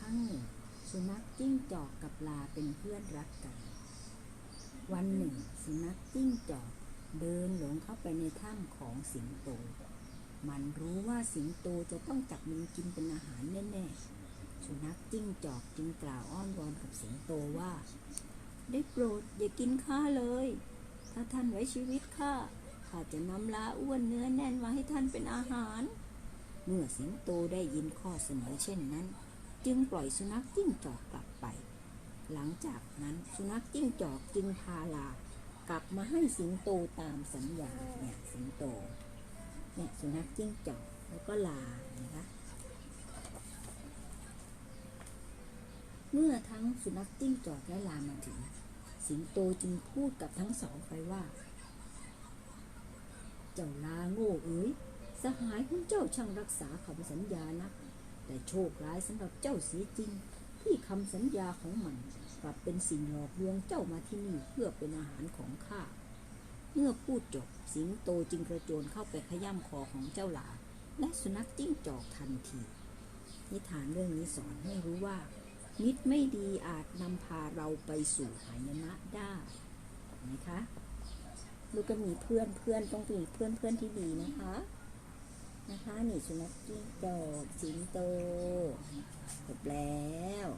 ครั้งหนึ่ง สุนัขจิ้งจอกกับลาเป็นเพื่อนรักกัน วันหนึ่ง สุนัขจิ้งจอกเดินหลงเข้าไปในถ้ำของสิงโต มันรู้ว่าสิงโตจะต้องจับมันกินเป็นอาหารแน่ๆ สุนัขจิ้งจอกจึงกล่าวอ้อนวอนกับสิงโตว่า ได้โปรดอย่ากินข้าเลย ถ้าท่านไว้ชีวิตข้า ข้าจะนำลาอ้วนเนื้อแน่นมาให้ท่านเป็นอาหาร เมื่อสิงโตได้ยินข้อเสนอเช่นนั้น จึงปล่อยสุนัขจิ้งจอกกลับไป หลังจากนั้นสุนัขจิ้งจอกจึงพาลากลับมาให้สิงโตตามสัญญาเนี่ยสิงโตเนี่ยสุนัขจิ้งจอกแล้วก็ลานะคะเมื่อทั้งสุนัขจิ้งจอกและลามาถึง สิงโตจึงพูดกับทั้งสองไปว่า เจ้าลาโง่เอ๋ยสหายของเจ้าช่างรักษาคำสัญญานะ แต่โชคร้ายสำหรับเจ้าเสียจริง ที่คำสัญญาของมันกลับเป็นสิ่งหลอกลวงเจ้ามาที่นี่เพื่อเป็นอาหารของข้าเมื่อพูดจบสิงโตจึงกระโจนเข้าไปขย้ำคอของเจ้าหลา และสุนัขจิ้งจอกทันที นิทานเรื่องนี้สอนให้รู้ว่า มิตรไม่ดีอาจนำพาเราไปสู่หายนะได้นะคะลูกก็มีเพื่อนเพื่อนต้องมีเพื่อนเพื่อนที่ดีนะคะ นะคะนี่สุนัขจิ้งจอกสิงโตจบแล้ว